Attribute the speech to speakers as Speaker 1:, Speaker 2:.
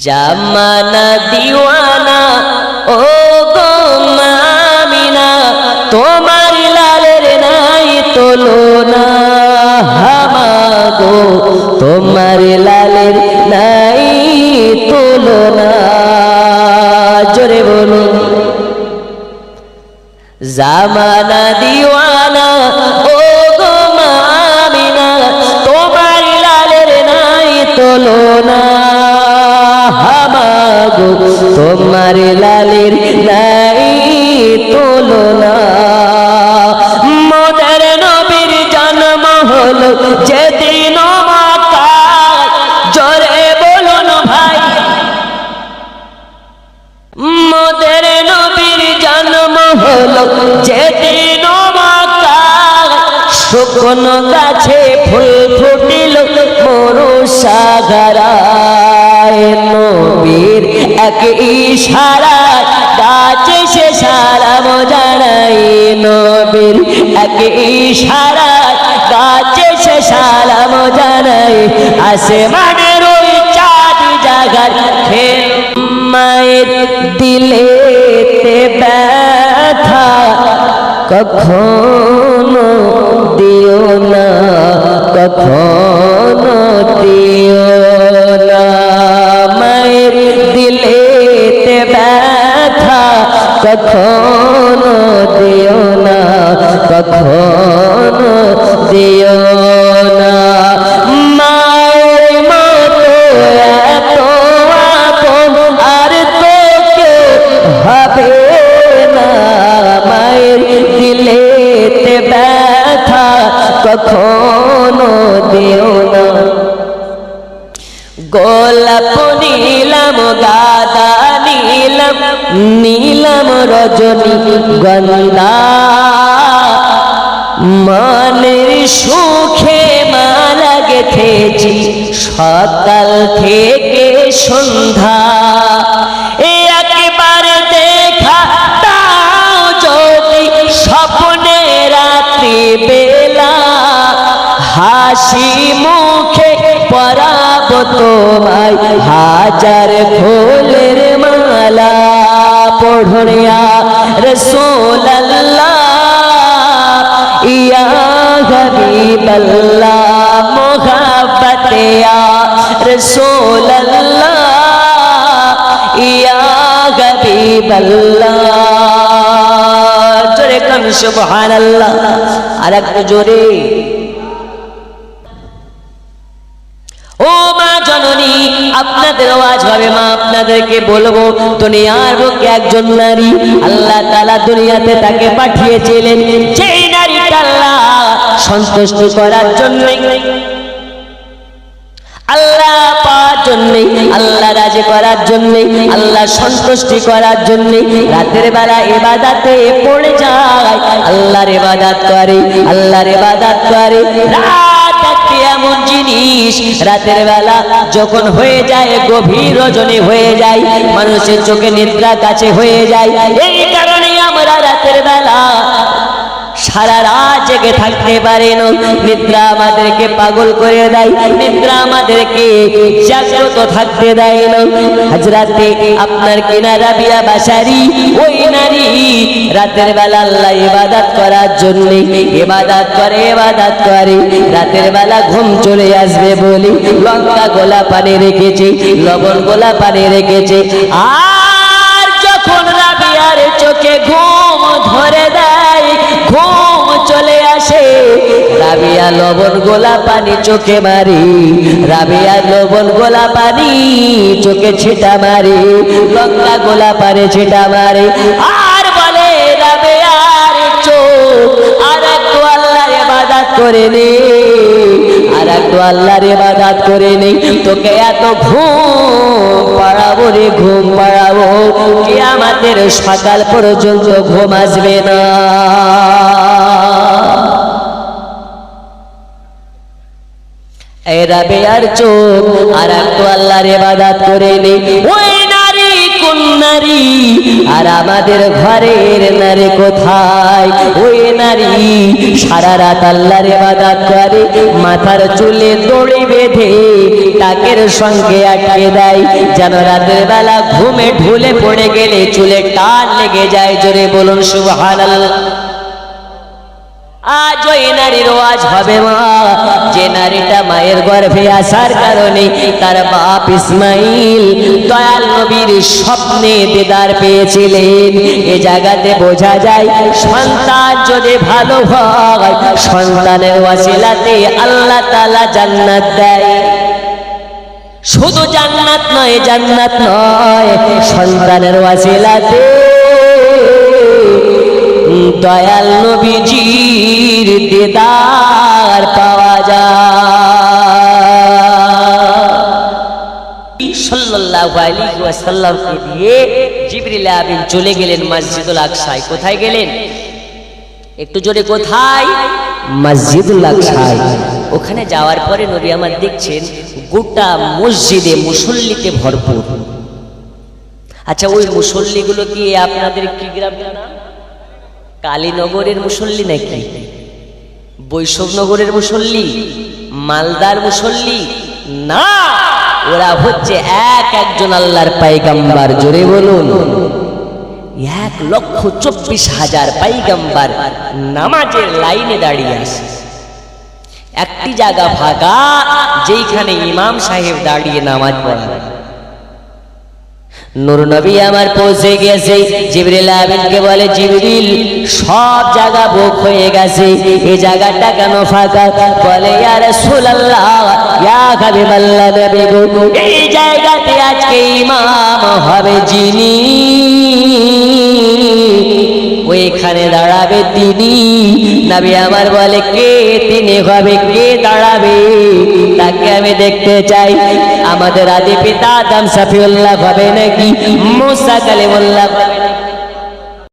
Speaker 1: জামানা দিওয়ানা ও গো মামিনা, তোমার লালের নাই তোলো তুলনা। হামাগো, তোমার লালের নাই তুলনা। জোরে বলুন। জামানা দিওয়ানা ও গো মামিনা, তোমার লালের নাই তুলনা। তোমার লালের নাই তুলনা। মোদের নবীর জন্ম হলো যেদিন জোরে বলুন ভাই। মোদের নবীর জন্ম হলো যেদিন শুকনো গাছে ফুল নবীর এক ইশারা গাছে সে সারা জানাই নবীর। এক ইশারা গাছে সে সারা জানাই আসমানের ওই চাঁদ জাগার খেল মায়ের দিলেতে ব্যথা। কখনো দিও না, কখনো দিও কখনো দিও না কখনো দিও নীলাম গাদা নীলাম নীলাম রজনী গন্ধা। মনের সুখে মালা গেথেছি সকাল থেকে সন্ধ্যা। রাত্রি বেলা হাসি মুখে পরাব তোমায় হাজার ফুলের মালা পড়িয়া রসোল্লাহ ইয়া হাবিবাল্লাহ মোহাব্বতে ইয়া রাসূলুল্লাহ, ইয়া হাবিবাল্লাহ। জোরে কান সুবহানাল্লাহ। আর একটু জোরে। আপনাদের আওয়াজ হবে, মা, আপনাদেরকে বলব, দুনিয়ার বুকে একজন নারী আল্লাহ তাআলা দুনিয়াতে তাকে পাঠিয়েছিলেন। সেই নারীটা আল্লাহ সন্তুষ্ট করার জন্য আল্লাহ পাওয়ার জন্যে আল্লাহ রাজি করার জন্যে আল্লাহ সন্তুষ্টি করার জন্যে রাতের বেলা এবাদাতে পড়ে যায়। আল্লাহর এবাদাত করে, আল্লাহর এবাদাত করে। রাত এমন জিনিস রাতের বেলা যখন হয়ে যায়, গভীর রজনী হয়ে যায়, মানুষের চোখে নিদ্রা কাছে হয়ে যায়। এই কারণে আমরা রাতের বেলা সারা রাত জেগে থাকতে পারে না। নিদ্রা আমাদেরকে পাগল করে দেয়। নিদ্রা আমাদেরকে জাগ্রত থাকতে দেয় না। হাজরাতে আপনার কিনা রাবিয়া বাসারি, ওই নারী রাতের বেলা আল্লাহ ইবাদত করার জন্য ইবাদত করে ইবাদত করে। রাতের বেলা ঘুম চলে আসবে বলি লঙ্কা গোলা পানি রেখেছে, লবণ গোলা পানি রেখেছে। আর যখন রাবিয়ার চোখে ঘুম ধরে দেয়, ঘুম চলে আসে। রাবিয়া লবণ গোলা পানি চোখে মারি। রাবিয়া লবণ গোলা পানি চোখে ছিটা মারি। লঙ্কা গোলা পানি ছিটা মারে। আর বলে, রাবিয়ার চোখ আর একটু আল্লাহর ইবাদত করে নে। আর একটু আল্লাহর ইবাদত করে নে। তোকে এত ঘুম পাড়াবো রে, ঘুম পাড়াবো। কিয়ামাতের সকাল পর্যন্ত ঘুম আসবে না। আর আল্লাহর ইবাদত করে নে। ওই নারী কোন নারী? আর আমাদের ঘরের নারী কোথায়? ওই নারী সারা রাত আল্লাহর ইবাদত করে, মাথার চুলে দড়ি বেঁধে টাকের সঙ্গে আটকে দেয়। যেন রাতের বেলা ঘুমে ঢুলে পড়ে গেলে চুলে টান লেগে যায়। জোরে বলুন, সুবহানাল্লাহ। আজ ওই নারীর ওয়াজ হবে মা। যে নারীটা মায়ের গর্ভে আসার কারণে তার বাপ ইসমাইল দয়াল নবীর স্বপ্নে দিদার পেয়েছিলেন। এ জায়গাতে বোঝা যায়, সন্তান যদি ভালো হয়, সন্তানের ওয়াসিলাতে আল্লাহ তাআলা জান্নাত দেয়। শুধু জান্নাত নয় জান্নাত নয়, সন্তানের ওয়াসিলাতে দয়াল নবীজির দিদার পাওয়া যায়। সাল্লাল্লাহু আলাইহি ওয়াসাল্লামকে দিয়ে জিবরিল আমিন চলে গেলেন মসজিদুল আকসায়। কোথায় গেলেন? একটু জোরে কোথায়? মসজিদুল আকসায়। ওখানে যাওয়ার পরে নবী আমার দেখছেন গোটা মসজিদে মুসল্লিতে ভরপুর। আচ্ছা ওই মুসল্লিগুলো কি আপনাদের কি গ্রামের নাম? কালীনগরের মুসল্লি নাকি? বৈষ্ণবনগরের মুসল্লি? মালদার মুসল্লি? না! ওরা হচ্ছে এক একজন আল্লাহর পাইগাম্বার। জোরে বলুন। এক লক্ষ চব্বিশ হাজার পাইগাম্বার নামাজের লাইনে দাঁড়িয়ে আছে। একটি জায়গা ফাঁকা, যেইখানে ইমাম সাহেব দাঁড়িয়ে নামাজ পড়াবে নূর নবী আমার পৌঁছে গেছে, জিবরিল আমিনকে বলে, জিবরিল, সব জায়গা বুক হয়ে গেছে। এই জায়গাটা কেন ফাঁকা? বলে, ইয়া ইয়া হাবিবাল্লাহ নবী এই জায়গাতে আজকে ইমাম হবে যিনি। ওইখানে দাঁড়াবে তিনি। নবী আমার বলে, কে তিনি হবে? কে দাঁড়াবে? তাকে আমি দেখতে চাই। আমাদের আদি পিতা আদম সাফিউল্লাহ হবে নাকি? মুসা কালিমুল্লাহ হবে